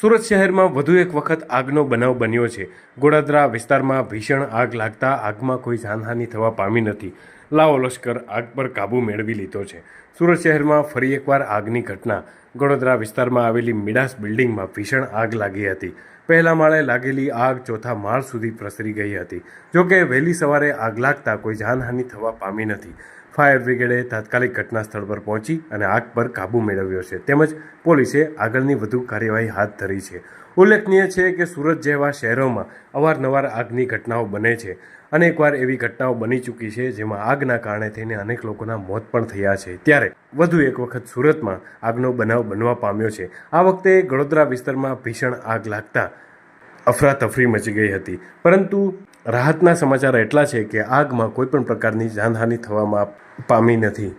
સુરત શહેરમાં વધુ એક વખત આગનો બનાવ બન્યો છે. ગોડાદરા વિસ્તારમાં ભીષણ આગ લાગતા આગમાં કોઈ જાનહાનિ થવા પામી નથી. લાવો લશ્કર આગ પર કાબૂ મેળવી લીધો છે. સુરત શહેરમાં ફરી એકવાર આગની ઘટના. ગોડોદરા વિસ્તારમાં આવેલી મિડાસ બિલ્ડિંગમાં ભીષણ આગ લાગી હતી. પહેલા માળે લાગેલી આગ ચોથા માળ સુધી પ્રસરી ગઈ હતી. જોકે વહેલી સવારે આગ લાગતા કોઈ જાનહાનિ થવા પામી નથી. ફાયર બ્રિગેડે તાત્કાલિક ઘટના સ્થળ પર પહોંચી અને આગ પર કાબૂ મેળવ્યો છે. તેમજ પોલીસે આગળની વધુ કાર્યવાહી હાથ ધરી છે. ઉલ્લેખનીય છે કે સુરત જેવા શહેરોમાં અવારનવાર આગની ઘટનાઓ બને છે. અનેકવાર એવી ઘટનાઓ બની ચૂકી છે જેમાં આગના કારણે થઈને અનેક લોકોના મોત પણ થયા છે. ત્યારે વધુ એક વખત સુરતમાં આગનો બનાવ બનવા પામ્યો છે. આ વખતે વડોદરા વિસ્તારમાં ભીષણ આગ લાગતા અફરાતફરી મચી ગઈ હતી. પરંતુ રાહતના સમાચાર એટલા છે કે આગમાં કોઈપણ પ્રકારની જાનહાનિ થવામાં પામી નથી.